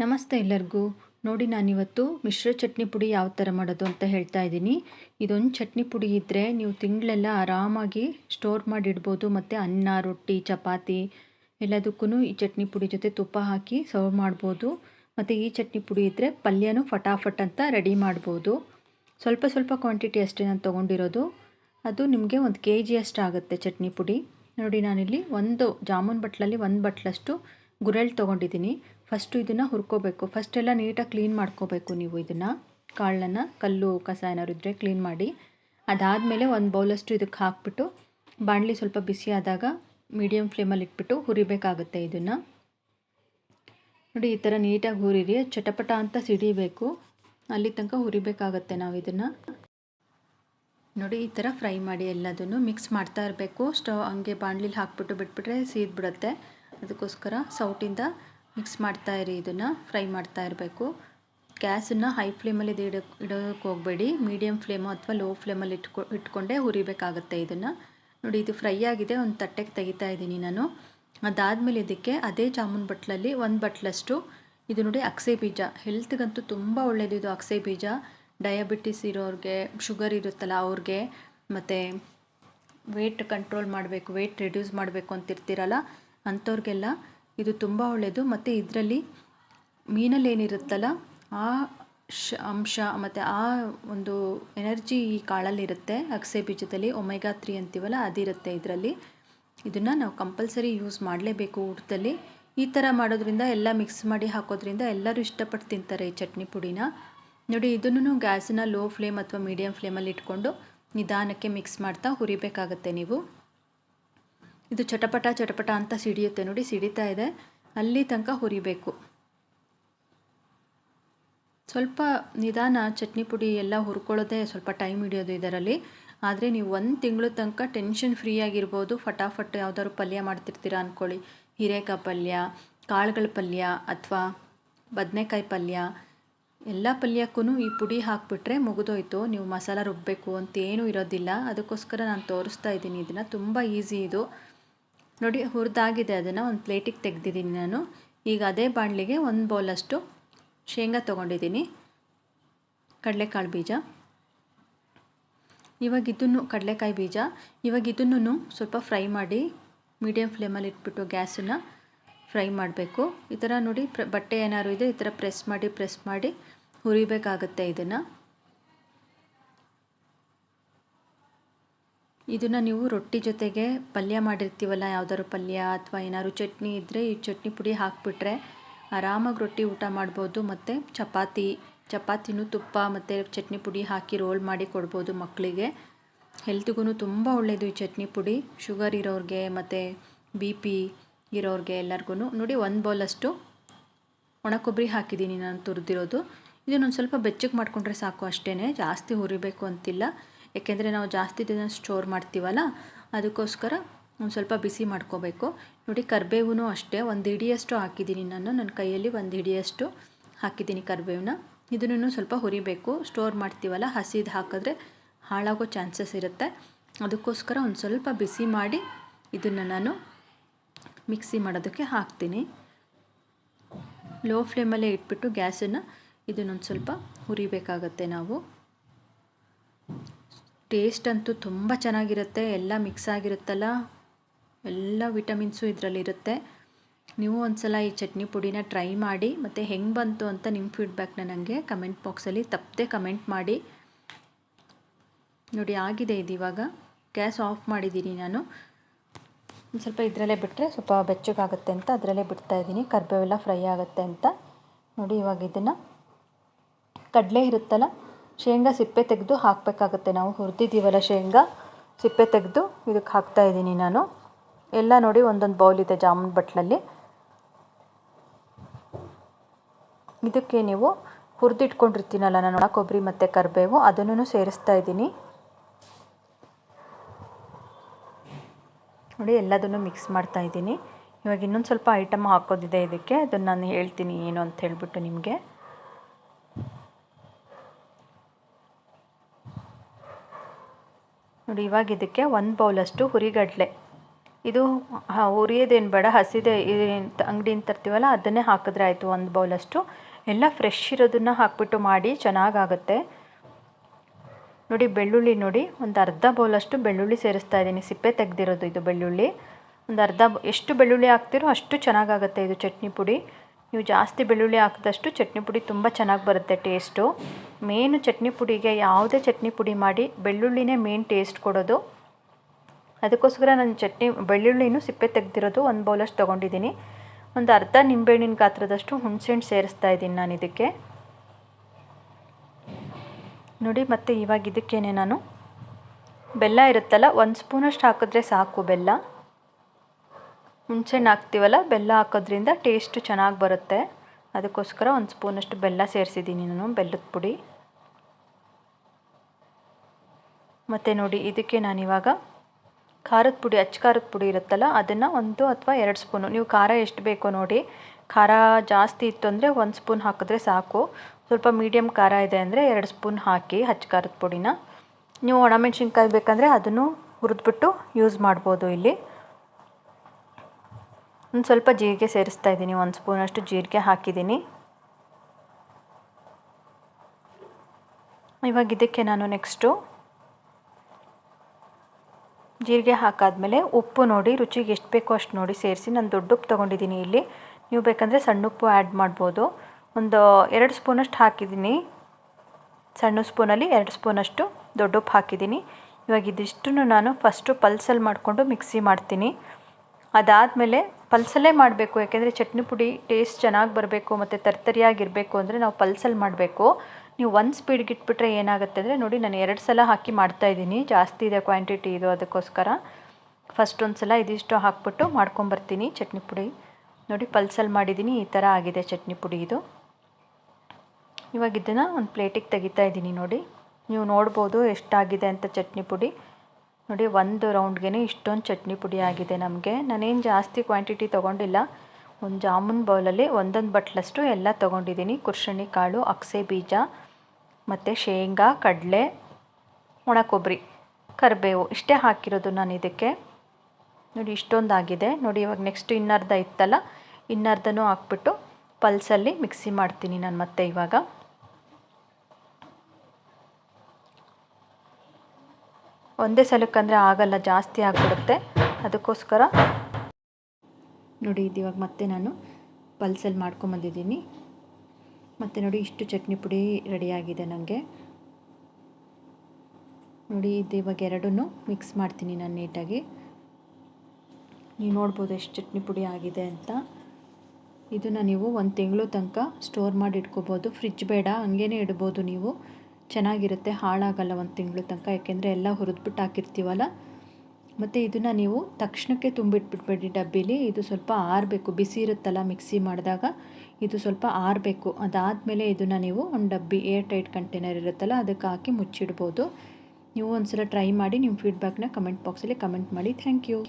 ನಮಸ್ತೆ ಎಲ್ಲರಿಗೂ. ನೋಡಿ ನಾನಿವತ್ತು ಮಿಶ್ರ ಚಟ್ನಿ ಪುಡಿ ಯಾವ ಥರ ಮಾಡೋದು ಅಂತ ಹೇಳ್ತಾ ಇದ್ದೀನಿ. ಇದೊಂದು ಚಟ್ನಿ ಪುಡಿ ಇದ್ದರೆ ನೀವು ತಿಂಗಳೆಲ್ಲ ಆರಾಮಾಗಿ ಸ್ಟೋರ್ ಮಾಡಿ ಇಡ್ಬೋದು ಮತ್ತು ಅನ್ನ, ರೊಟ್ಟಿ, ಚಪಾತಿ ಎಲ್ಲದಕ್ಕೂ ಈ ಚಟ್ನಿ ಪುಡಿ ಜೊತೆ ತುಪ್ಪ ಹಾಕಿ ಸರ್ವ್ ಮಾಡ್ಬೋದು. ಮತ್ತು ಈ ಚಟ್ನಿ ಪುಡಿ ಇದ್ದರೆ ಪಲ್ಯನೂ ಫಟಾಫಟ್ ಅಂತ ರೆಡಿ ಮಾಡ್ಬೋದು. ಸ್ವಲ್ಪ ಸ್ವಲ್ಪ ಕ್ವಾಂಟಿಟಿ ಅಷ್ಟೇ ನಾನು ತೊಗೊಂಡಿರೋದು. ಅದು ನಿಮಗೆ ಒಂದು ಕೆ ಜಿ ಆಗುತ್ತೆ ಚಟ್ನಿ ಪುಡಿ. ನೋಡಿ ನಾನಿಲ್ಲಿ ಒಂದು ಜಾಮೂನ್ ಬಟ್ಲಲ್ಲಿ ಒಂದು ಬಟ್ಲಷ್ಟು ಗುರೆಳ್ ತೊಗೊಂಡಿದ್ದೀನಿ. ಫಸ್ಟು ಇದನ್ನು ಹುರ್ಕೋಬೇಕು. ಫಸ್ಟೆಲ್ಲ ನೀಟಾಗಿ ಕ್ಲೀನ್ ಮಾಡ್ಕೋಬೇಕು ನೀವು ಇದನ್ನು. ಕಾಳನ್ನು, ಕಲ್ಲು, ಕಸ ಏನಾದ್ರು ಇದ್ದರೆ ಕ್ಲೀನ್ ಮಾಡಿ. ಅದಾದಮೇಲೆ ಒಂದು ಬೌಲಷ್ಟು ಇದಕ್ಕೆ ಹಾಕ್ಬಿಟ್ಟು, ಬಾಣಲಿ ಸ್ವಲ್ಪ ಬಿಸಿ ಆದಾಗ ಮೀಡಿಯಮ್ ಫ್ಲೇಮಲ್ಲಿ ಇಟ್ಬಿಟ್ಟು ಹುರಿಬೇಕಾಗುತ್ತೆ ಇದನ್ನು. ನೋಡಿ, ಈ ಥರ ನೀಟಾಗಿ ಹುರಿರಿ. ಚಟಪಟ ಅಂತ ಸಿಡಿಬೇಕು. ಅಲ್ಲಿ ತನಕ ಹುರಿಬೇಕಾಗತ್ತೆ ನಾವು ಇದನ್ನು. ನೋಡಿ, ಈ ಥರ ಫ್ರೈ ಮಾಡಿ ಎಲ್ಲದನ್ನು ಮಿಕ್ಸ್ ಮಾಡ್ತಾ ಇರಬೇಕು. ಸ್ಟವ್ ಹಂಗೆ ಬಾಣಲಿಲಿ ಹಾಕ್ಬಿಟ್ಟು ಬಿಟ್ಬಿಟ್ರೆ ಸೀದ್ಬಿಡುತ್ತೆ ಅದಕ್ಕೋಸ್ಕರ ಸೌಟಿಂದ ಮಿಕ್ಸ್ ಮಾಡ್ತಾ ಇರಿ ಇದನ್ನು, ಫ್ರೈ ಮಾಡ್ತಾ ಇರಬೇಕು. ಗ್ಯಾಸನ್ನು ಹೈ ಫ್ಲೇಮಲ್ಲಿ ಇಡೋ ಇಡೋಕ್ಕೆ ಹೋಗಬೇಡಿ. ಮೀಡಿಯಮ್ ಫ್ಲೇಮು ಅಥವಾ ಲೋ ಫ್ಲೇಮಲ್ಲಿ ಇಟ್ಕೊ, ಇಟ್ಕೊಂಡೇ ಹುರಿಬೇಕಾಗುತ್ತೆ ಇದನ್ನು. ನೋಡಿ, ಇದು ಫ್ರೈ ಆಗಿದೆ, ಒಂದು ತಟ್ಟೆಗೆ ತೆಗಿತಾ ಇದ್ದೀನಿ ನಾನು. ಅದಾದಮೇಲೆ ಇದಕ್ಕೆ ಅದೇ ಜಾಮೂನ್ ಬಟ್ಲಲ್ಲಿ ಒಂದು ಬಟ್ಲಷ್ಟು, ಇದು ನೋಡಿ ಅಕ್ಸೆ ಬೀಜ. ಹೆಲ್ತ್ಗಂತೂ ತುಂಬ ಒಳ್ಳೆಯದು ಇದು ಅಕ್ಸೆ ಬೀಜ. ಡಯಾಬಿಟಿಸ್ ಇರೋರಿಗೆ, ಶುಗರ್ ಇರುತ್ತಲ್ಲ ಅವ್ರಿಗೆ, ಮತ್ತು ವೆಯ್ಟ್ ಕಂಟ್ರೋಲ್ ಮಾಡಬೇಕು ವೆಯ್ಟ್ ರಿಡ್ಯೂಸ್ ಮಾಡಬೇಕು ಅಂತಿರ್ತೀರಲ್ಲ, ಅಂಥವ್ರಿಗೆಲ್ಲ ಇದು ತುಂಬ ಒಳ್ಳೆಯದು ಮತ್ತು ಇದರಲ್ಲಿ ಮೀನಲ್ಲಿ ಏನಿರುತ್ತಲ್ಲ ಆ ಶ ಅಂಶ ಮತ್ತು ಆ ಒಂದು ಎನರ್ಜಿ ಈ ಕಾಳಲ್ಲಿರುತ್ತೆ. ಅಗಸೆ ಬೀಜದಲ್ಲಿ ಒಮೆಗಾ ತ್ರೀ ಅಂತೀವಲ್ಲ, ಅದಿರುತ್ತೆ ಇದರಲ್ಲಿ. ಇದನ್ನು ನಾವು ಕಂಪಲ್ಸರಿ ಯೂಸ್ ಮಾಡಲೇಬೇಕು ಊಟದಲ್ಲಿ. ಈ ಥರ ಮಾಡೋದ್ರಿಂದ ಎಲ್ಲ ಮಿಕ್ಸ್ ಮಾಡಿ ಹಾಕೋದ್ರಿಂದ ಎಲ್ಲರೂ ಇಷ್ಟಪಟ್ಟು ತಿಂತಾರೆ ಈ ಚಟ್ನಿ ಪುಡಿನ. ನೋಡಿ ಇದನ್ನು ಗ್ಯಾಸನ್ನ ಲೋ ಫ್ಲೇಮ್ ಅಥವಾ ಮೀಡಿಯಮ್ ಫ್ಲೇಮಲ್ಲಿ ಇಟ್ಕೊಂಡು ನಿಧಾನಕ್ಕೆ ಮಿಕ್ಸ್ ಮಾಡ್ತಾ ಹುರಿಬೇಕಾಗತ್ತೆ ನೀವು. ಇದು ಚಟಪಟ ಚಟಪಟ ಅಂತ ಸಿಡಿಯುತ್ತೆ ನೋಡಿ, ಸಿಡಿತಾ ಇದೆ. ಅಲ್ಲಿ ತನಕ ಹುರಿಬೇಕು. ಸ್ವಲ್ಪ ನಿಧಾನ ಚಟ್ನಿ ಪುಡಿ ಎಲ್ಲ ಹುರ್ಕೊಳ್ಳೋದೇ ಸ್ವಲ್ಪ ಟೈಮ್ ಹಿಡಿಯೋದು ಇದರಲ್ಲಿ. ಆದರೆ ನೀವು ಒಂದು ತಿಂಗಳು ತನಕ ಟೆನ್ಷನ್ ಫ್ರೀ ಆಗಿರ್ಬೋದು. ಫಟಾಫಟ್ ಯಾವ್ದಾದ್ರು ಪಲ್ಯ ಮಾಡ್ತಿರ್ತೀರ ಅಂದ್ಕೊಳ್ಳಿ ಹೀರೆಕಾಯಿ ಪಲ್ಯ, ಕಾಳುಗಳ ಪಲ್ಯ ಅಥವಾ ಬದನೆಕಾಯಿ ಪಲ್ಯ. ಎಲ್ಲ ಪಲ್ಯಕ್ಕೂ ಈ ಪುಡಿ ಹಾಕಿಬಿಟ್ರೆ ಮುಗಿದೋಯ್ತು. ನೀವು ಮಸಾಲ ರುಬ್ಬಬೇಕು ಅಂತ ಏನೂ ಇರೋದಿಲ್ಲ. ಅದಕ್ಕೋಸ್ಕರ ನಾನು ತೋರಿಸ್ತಾ ಇದ್ದೀನಿ. ಇದನ್ನು ತುಂಬ ಈಸಿ ಇದು. ನೋಡಿ ಹುರಿದಾಗಿದೆ ಅದನ್ನು, ಒಂದು ಪ್ಲೇಟಿಗೆ ತೆಗೆದಿದ್ದೀನಿ ನಾನು. ಈಗ ಅದೇ ಬಾಣಲಿಗೆ ಒಂದು ಬೌಲಷ್ಟು ಶೇಂಗಾ ತೊಗೊಂಡಿದ್ದೀನಿ, ಕಡಲೆಕಾಳು ಬೀಜ. ಇವಾಗ ಇದನ್ನು, ಕಡಲೆಕಾಯಿ ಬೀಜ. ಇವಾಗ ಇದನ್ನು ಸ್ವಲ್ಪ ಫ್ರೈ ಮಾಡಿ ಮೀಡಿಯಮ್ ಫ್ಲೇಮಲ್ಲಿ ಇಟ್ಬಿಟ್ಟು ಗ್ಯಾಸನ್ನು ಫ್ರೈ ಮಾಡಬೇಕು. ಈ ಥರ ನೋಡಿ ಪ್ರ, ಬಟ್ಟೆ ಏನಾದ್ರು ಇದೆ, ಈ ಥರ ಪ್ರೆಸ್ ಮಾಡಿ ಪ್ರೆಸ್ ಮಾಡಿ ಹುರಿಬೇಕಾಗುತ್ತೆ ಇದನ್ನು. ಇದನ್ನು ನೀವು ರೊಟ್ಟಿ ಜೊತೆಗೆ ಪಲ್ಯ ಮಾಡಿರ್ತೀವಲ್ಲ, ಯಾವ್ದಾದ್ರು ಪಲ್ಯ ಅಥವಾ ಏನಾದ್ರು ಚಟ್ನಿ ಇದ್ದರೆ ಈ ಚಟ್ನಿ ಪುಡಿ ಹಾಕಿಬಿಟ್ರೆ ಆರಾಮಾಗಿ ರೊಟ್ಟಿ ಊಟ ಮಾಡ್ಬೋದು. ಮತ್ತು ಚಪಾತಿ, ಚಪಾತಿನೂ ತುಪ್ಪ ಮತ್ತು ಚಟ್ನಿ ಪುಡಿ ಹಾಕಿ ರೋಲ್ ಮಾಡಿ ಕೊಡ್ಬೋದು ಮಕ್ಕಳಿಗೆ ಹೆಲ್ತ್ಗೂ ತುಂಬ ಒಳ್ಳೆಯದು ಈ ಚಟ್ನಿ ಪುಡಿ. ಶುಗರ್ ಇರೋರಿಗೆ ಮತ್ತು ಬಿ ಪಿ ಇರೋರಿಗೆ ಎಲ್ಲರಿಗೂ ನೋಡಿ, ಒಂದು ಬೌಲಷ್ಟು ಒಣ ಕೊಬ್ಬರಿ ಹಾಕಿದ್ದೀನಿ ನಾನು ತುರಿದಿರೋದು. ಇದನ್ನೊಂದು ಸ್ವಲ್ಪ ಬೆಚ್ಚಗೆ ಮಾಡಿಕೊಂಡ್ರೆ ಸಾಕು ಅಷ್ಟೇ ಜಾಸ್ತಿ ಹುರಿಬೇಕು ಅಂತಿಲ್ಲ. ಏಕೆಂದರೆ ನಾವು ಜಾಸ್ತಿ ದಿನ ಸ್ಟೋರ್ ಮಾಡ್ತೀವಲ್ಲ, ಅದಕ್ಕೋಸ್ಕರ ಒಂದು ಸ್ವಲ್ಪ ಬಿಸಿ ಮಾಡ್ಕೋಬೇಕು. ನೋಡಿ ಕರಿಬೇವು ಅಷ್ಟೇ, ಒಂದು ಹಿಡಿಯಷ್ಟು ಹಾಕಿದ್ದೀನಿ ನಾನು. ನನ್ನ ಕೈಯಲ್ಲಿ ಒಂದು ಹಿಡಿಯಷ್ಟು ಹಾಕಿದ್ದೀನಿ ಕರಿಬೇವನ್ನ ಇದನ್ನು ಸ್ವಲ್ಪ ಹುರಿಬೇಕು. ಸ್ಟೋರ್ ಮಾಡ್ತೀವಲ್ಲ, ಹಸಿದು ಹಾಕಿದ್ರೆ ಹಾಳಾಗೋ ಚಾನ್ಸಸ್ ಇರುತ್ತೆ. ಅದಕ್ಕೋಸ್ಕರ ಒಂದು ಸ್ವಲ್ಪ ಬಿಸಿ ಮಾಡಿ ಇದನ್ನು ನಾನು ಮಿಕ್ಸಿ ಮಾಡೋದಕ್ಕೆ ಹಾಕ್ತೀನಿ. ಲೋ ಫ್ಲೇಮಲ್ಲೇ ಇಟ್ಬಿಟ್ಟು ಗ್ಯಾಸನ್ನು ಇದನ್ನೊಂದು ಸ್ವಲ್ಪ ಹುರಿಬೇಕಾಗತ್ತೆ ನಾವು. ಟೇಸ್ಟ್ ಅಂತೂ ತುಂಬ ಚೆನ್ನಾಗಿರುತ್ತೆ, ಎಲ್ಲ ಮಿಕ್ಸ್ ಆಗಿರುತ್ತಲ್ಲ, ಎಲ್ಲ ವಿಟಮಿನ್ಸು ಇದರಲ್ಲಿರುತ್ತೆ. ನೀವು ಒಂದು ಸಲ ಈ ಚಟ್ನಿ ಪುಡಿನ ಟ್ರೈ ಮಾಡಿ, ಮತ್ತು ಹೆಂಗೆ ಬಂತು ಅಂತ ನಿಮ್ಮ ಫೀಡ್ಬ್ಯಾಕ್ನ ನನಗೆ ಕಮೆಂಟ್ ಬಾಕ್ಸಲ್ಲಿ ತಪ್ಪದೆ ಕಮೆಂಟ್ ಮಾಡಿ. ನೋಡಿ, ಆಗಿದೆ ಇದು ಇವಾಗ. ಗ್ಯಾಸ್ ಆಫ್ ಮಾಡಿದ್ದೀನಿ ನಾನು. ಒಂದು ಸ್ವಲ್ಪ ಇದರಲ್ಲೇ ಬಿಟ್ಟರೆ ಸ್ವಲ್ಪ ಬೆಚ್ಚಗಾಗುತ್ತೆ ಅಂತ, ಅದರಲ್ಲೇ ಬಿಡ್ತಾಯಿದ್ದೀನಿ ಕರ್ಬೇವೆಲ್ಲ ಫ್ರೈ ಆಗುತ್ತೆ ಅಂತ. ನೋಡಿ, ಇವಾಗ ಇದನ್ನು ಕಡಲೆ ಇರುತ್ತಲ್ಲ ಶೇಂಗಾ ಸಿಪ್ಪೆ ತೆಗೆದು ಹಾಕಬೇಕಾಗುತ್ತೆ. ನಾವು ಹುರಿದಿದ್ದೀವಲ್ಲ ಶೇಂಗಾ, ಸಿಪ್ಪೆ ತೆಗೆದು ಇದಕ್ಕೆ ಹಾಕ್ತಾ ಇದ್ದೀನಿ ನಾನು. ಎಲ್ಲ ನೋಡಿ ಒಂದೊಂದು ಬೌಲ್ ಇದೆ ಜಾಮೂನ್ ಬಟ್ಲಲ್ಲಿ. ಇದಕ್ಕೆ ನೀವು ಹುರಿದಿಟ್ಕೊಂಡಿರ್ತೀನಲ್ಲ, ನಾನು ಒಣ ಕೊಬ್ಬರಿ ಮತ್ತು ಕರಿಬೇವು ಅದನ್ನು ಸೇರಿಸ್ತಾ ಇದ್ದೀನಿ. ನೋಡಿ, ಎಲ್ಲದನ್ನು ಮಿಕ್ಸ್ ಮಾಡ್ತಾ ಇದ್ದೀನಿ. ಇವಾಗ ಇನ್ನೊಂದು ಸ್ವಲ್ಪ ಐಟಮ್ ಹಾಕೋದಿದೆ ಇದಕ್ಕೆ. ಅದನ್ನು ನಾನು ಹೇಳ್ತೀನಿ ಏನು ಅಂತ ಹೇಳಿಬಿಟ್ಟು ನಿಮಗೆ. ನೋಡಿ, ಇವಾಗ ಇದಕ್ಕೆ ಒಂದು ಬೌಲಷ್ಟು ಹುರಿಗಡಲೆ. ಇದು ಹುರಿಯೋದೇನು ಬೇಡ, ಹಸಿದೆ ಅಂಗಡಿಯಿಂದ ತರ್ತೀವಲ್ಲ, ಅದನ್ನೇ ಹಾಕಿದ್ರೆ ಆಯಿತು ಒಂದು ಬೌಲಷ್ಟು. ಎಲ್ಲ ಫ್ರೆಶ್ ಇರೋದನ್ನು ಹಾಕ್ಬಿಟ್ಟು ಮಾಡಿ, ಚೆನ್ನಾಗಾಗುತ್ತೆ. ನೋಡಿ, ಬೆಳ್ಳುಳ್ಳಿ ನೋಡಿ, ಒಂದು ಅರ್ಧ ಬೌಲಷ್ಟು ಬೆಳ್ಳುಳ್ಳಿ ಸೇರಿಸ್ತಾ ಇದ್ದೀನಿ. ಸಿಪ್ಪೆ ತೆಗೆದಿರೋದು ಇದು ಬೆಳ್ಳುಳ್ಳಿ. ಒಂದು ಅರ್ಧ ಎಷ್ಟು ಬೆಳ್ಳುಳ್ಳಿ ಹಾಕ್ತಿರೋ ಅಷ್ಟು ಚೆನ್ನಾಗಾಗುತ್ತೆ ಇದು ಚಟ್ನಿ ಪುಡಿ. ನೀವು ಜಾಸ್ತಿ ಬೆಳ್ಳುಳ್ಳಿ ಹಾಕಿದಷ್ಟು ಚಟ್ನಿ ಪುಡಿ ತುಂಬ ಚೆನ್ನಾಗಿ ಬರುತ್ತೆ ಟೇಸ್ಟು. ಮೇನು ಚಟ್ನಿ ಪುಡಿಗೆ ಯಾವುದೇ ಚಟ್ನಿ ಪುಡಿ ಮಾಡಿ ಬೆಳ್ಳುಳ್ಳಿನೇ ಮೇನ್ ಟೇಸ್ಟ್ ಕೊಡೋದು. ಅದಕ್ಕೋಸ್ಕರ ನಾನು ಚಟ್ನಿ ಬೆಳ್ಳುಳ್ಳಿನೂ ಸಿಪ್ಪೆ ತೆಗೆದಿರೋದು ಒಂದು ಬೌಲಷ್ಟು ತೊಗೊಂಡಿದ್ದೀನಿ. ಒಂದು ಅರ್ಧ ನಿಂಬೆಹಣ್ಣಿನ ಗಾತ್ರದಷ್ಟು ಹುಣಸೆಹಣ್ಣು ಸೇರಿಸ್ತಾ ಇದ್ದೀನಿ ನಾನು ಇದಕ್ಕೆ. ನೋಡಿ ಮತ್ತು ಇವಾಗ ಇದಕ್ಕೇನೆ ನಾನು. ಬೆಲ್ಲ ಇರುತ್ತಲ್ಲ, ಒಂದು ಸ್ಪೂನಷ್ಟು ಹಾಕಿದ್ರೆ ಸಾಕು ಬೆಲ್ಲ. ಹುಣಸೆಹಣ್ಣು ಹಾಕ್ತೀವಲ್ಲ? ಬೆಲ್ಲ ಹಾಕೋದ್ರಿಂದ ಟೇಸ್ಟು ಚೆನ್ನಾಗಿ ಬರುತ್ತೆ. ಅದಕ್ಕೋಸ್ಕರ ಒಂದು ಸ್ಪೂನಷ್ಟು ಬೆಲ್ಲ ಸೇರಿಸಿದ್ದೀನಿ ನಾನು, ಬೆಲ್ಲದ ಪುಡಿ. ಮತ್ತು ನೋಡಿ, ಇದಕ್ಕೆ ನಾನಿವಾಗ ಖಾರದ ಪುಡಿ, ಅಚ್ಚ ಖಾರದ ಪುಡಿ ಇರುತ್ತಲ್ಲ, ಅದನ್ನು ಒಂದು ಅಥವಾ ಎರಡು ಸ್ಪೂನು. ನೀವು ಖಾರ ಎಷ್ಟು ಬೇಕೋ ನೋಡಿ, ಖಾರ ಜಾಸ್ತಿ ಇತ್ತು ಅಂದರೆ ಒಂದು ಸ್ಪೂನ್ ಹಾಕಿದ್ರೆ ಸಾಕು. ಸ್ವಲ್ಪ ಮೀಡಿಯಮ್ ಖಾರ ಇದೆ ಅಂದರೆ ಎರಡು ಸ್ಪೂನ್ ಹಾಕಿ ಹಚ್ಚ ಖಾರದ ಪುಡಿನ. ನೀವು ಒಣಮೆಣ್ಸಿನ್ಕಾಯಿ ಬೇಕಂದರೆ ಅದನ್ನು ಹುರಿದ್ಬಿಟ್ಟು ಯೂಸ್ ಮಾಡ್ಬೋದು ಇಲ್ಲಿ. ಒಂದು ಸ್ವಲ್ಪ ಜೀರಿಗೆ ಸೇರಿಸ್ತಾ ಇದ್ದೀನಿ. ಒಂದು ಸ್ಪೂನಷ್ಟು ಜೀರಿಗೆ ಹಾಕಿದ್ದೀನಿ. ಇವಾಗ ಇದಕ್ಕೆ ನಾನು ನೆಕ್ಸ್ಟು ಜೀರಿಗೆ ಹಾಕಾದಮೇಲೆ ಉಪ್ಪು ನೋಡಿ, ರುಚಿಗೆ ಎಷ್ಟು ಬೇಕೋ ಅಷ್ಟು ನೋಡಿ ಸೇರಿಸಿ. ನಾನು ದೊಡ್ಡ ಉಪ್ಪು ತೊಗೊಂಡಿದ್ದೀನಿ ಇಲ್ಲಿ. ನೀವು ಬೇಕಂದರೆ ಸಣ್ಣ ಉಪ್ಪು ಆ್ಯಡ್ ಮಾಡ್ಬೋದು. ಒಂದು ಎರಡು ಸ್ಪೂನಷ್ಟು ಹಾಕಿದ್ದೀನಿ. ಸಣ್ಣ ಸ್ಪೂನಲ್ಲಿ ಎರಡು ಸ್ಪೂನಷ್ಟು ದೊಡ್ಡ ಉಪ್ಪು ಹಾಕಿದ್ದೀನಿ. ಇವಾಗ ಇದಿಷ್ಟನ್ನು ನಾನು ಫಸ್ಟು ಪಲ್ಸಲ್ಲಿ ಮಾಡಿಕೊಂಡು ಮಿಕ್ಸಿ ಮಾಡ್ತೀನಿ. ಅದಾದಮೇಲೆ ಪಲ್ಸಲ್ಲೇ ಮಾಡಬೇಕು, ಯಾಕೆಂದರೆ ಚಟ್ನಿ ಪುಡಿ ಟೇಸ್ಟ್ ಚೆನ್ನಾಗಿ ಬರಬೇಕು ಮತ್ತು ತರ್ತರಿಯಾಗಿರಬೇಕು ಅಂದರೆ ನಾವು ಪಲ್ಸಲ್ಲಿ ಮಾಡಬೇಕು. ನೀವು ಒಂದು ಸ್ಪೀಡ್ಗೆ ಇಟ್ಬಿಟ್ರೆ ಏನಾಗುತ್ತೆ ಅಂದರೆ ನೋಡಿ ನಾನು ಎರಡು ಸಲ ಹಾಕಿ ಮಾಡ್ತಾ ಇದ್ದೀನಿ, ಜಾಸ್ತಿ ಇದೆ ಕ್ವಾಂಟಿಟಿ ಇದು ಅದಕ್ಕೋಸ್ಕರ. ಫಸ್ಟ್ ಒಂದು ಸಲ ಇದಿಷ್ಟು ಹಾಕ್ಬಿಟ್ಟು ಮಾಡ್ಕೊಂಬರ್ತೀನಿ ಚಟ್ನಿ ಪುಡಿ. ನೋಡಿ ಪಲ್ಸಲ್ಲಿ ಮಾಡಿದ್ದೀನಿ, ಈ ಥರ ಆಗಿದೆ ಚಟ್ನಿ ಪುಡಿ ಇದು. ಇವಾಗ ಇದನ್ನು ಒಂದು ಪ್ಲೇಟಿಗೆ ತೆಗಿತಾ ಇದ್ದೀನಿ ನೋಡಿ. ನೀವು ನೋಡ್ಬೋದು ಎಷ್ಟಾಗಿದೆ ಅಂತ ಚಟ್ನಿ ಪುಡಿ. ನೋಡಿ, ಒಂದು ರೌಂಡ್ಗೆ ಇಷ್ಟೊಂದು ಚಟ್ನಿ ಪುಡಿ ಆಗಿದೆ ನಮಗೆ. ನಾನೇನು ಜಾಸ್ತಿ ಕ್ವಾಂಟಿಟಿ ತೊಗೊಂಡಿಲ್ಲ. ಒಂದು ಜಾಮೂನ್ ಬೌಲಲ್ಲಿ ಒಂದೊಂದು ಬಟ್ಲಷ್ಟು ಎಲ್ಲ ತೊಗೊಂಡಿದ್ದೀನಿ ಕುರ್ಷಣಿ ಕಾಳು, ಅಕ್ಸೆ ಬೀಜ, ಮತ್ತು ಶೇಂಗಾ, ಕಡಲೆ ಒಣ ಕೊಬ್ಬರಿ ಕರಿಬೇವು. ಇಷ್ಟೇ ಹಾಕಿರೋದು ನಾನು ಇದಕ್ಕೆ. ನೋಡಿ, ಇಷ್ಟೊಂದು ಆಗಿದೆ. ನೋಡಿ, ಇವಾಗ ನೆಕ್ಸ್ಟ್ ಇನ್ನರ್ಧ ಇತ್ತಲ್ಲ, ಇನ್ನರ್ಧನೂ ಹಾಕ್ಬಿಟ್ಟು ಪಲ್ಸಲ್ಲಿ ಮಿಕ್ಸಿ ಮಾಡ್ತೀನಿ ನಾನು ಮತ್ತೆ ಇವಾಗ. ಒಂದೇ ಸಲಕ್ಕಂದರೆ ಆಗಲ್ಲ, ಜಾಸ್ತಿ ಆಗಿಬಿಡುತ್ತೆ. ಅದಕ್ಕೋಸ್ಕರ ನೋಡಿ, ಇದು ಇವಾಗ ಮತ್ತೆ ನಾನು ಪಲ್ಸಲ್ಲಿ ಮಾಡ್ಕೊಂಬಂದಿದ್ದೀನಿ ಮತ್ತು ನೋಡಿ, ಇಷ್ಟು ಚಟ್ನಿ ಪುಡಿ ರೆಡಿಯಾಗಿದೆ ನನಗೆ ನೋಡಿ, ಇದು ಇವಾಗ ಎರಡೂ ಮಿಕ್ಸ್ ಮಾಡ್ತೀನಿ ನಾನು ನೀಟಾಗಿ. ನೀವು ನೋಡ್ಬೋದು ಎಷ್ಟು ಚಟ್ನಿ ಪುಡಿ ಆಗಿದೆ ಅಂತ. ಇದನ್ನು ನೀವು ಒಂದು ತಿಂಗಳು ತನಕ ಸ್ಟೋರ್ ಮಾಡಿ ಇಟ್ಕೋಬೋದು. ಫ್ರಿಜ್ ಬೇಡ ಹಂಗೇ ಇಡ್ಬೋದು ನೀವು. ಚೆನ್ನಾಗಿರುತ್ತೆ, ಹಾಳಾಗಲ್ಲ ಒಂದು ತಿಂಗಳು ತನಕ. ಯಾಕೆಂದರೆ ಎಲ್ಲ ಹುರಿದ್ಬಿಟ್ಟು ಹಾಕಿರ್ತೀವಲ್ಲ? ಮತ್ತು ಇದನ್ನು ನೀವು ತಕ್ಷಣಕ್ಕೆ ತುಂಬಿಟ್ಬಿಟ್ಬೇಡಿ ಡಬ್ಬಿಲಿ. ಇದು ಸ್ವಲ್ಪ ಆರಬೇಕು. ಬಿಸಿ ಇರುತ್ತಲ್ಲ ಮಿಕ್ಸಿ ಮಾಡಿದಾಗ ಇದು ಸ್ವಲ್ಪ ಆರಬೇಕು. ಅದಾದಮೇಲೆ ಇದನ್ನು ನೀವು ಒಂದು ಡಬ್ಬಿ ಏರ್ ಟೈಟ್ ಕಂಟೈನರ್ ಇರುತ್ತಲ್ಲ, ಅದಕ್ಕೆ ಹಾಕಿ ಮುಚ್ಚಿಡ್ಬೋದು. ನೀವು ಒಂದು ಸಲ ಟ್ರೈ ಮಾಡಿ, ನಿಮ್ಮ ಫೀಡ್ಬ್ಯಾಕ್ನ ಕಮೆಂಟ್ ಬಾಕ್ಸಲ್ಲಿ ಕಮೆಂಟ್ ಮಾಡಿ. Thank you.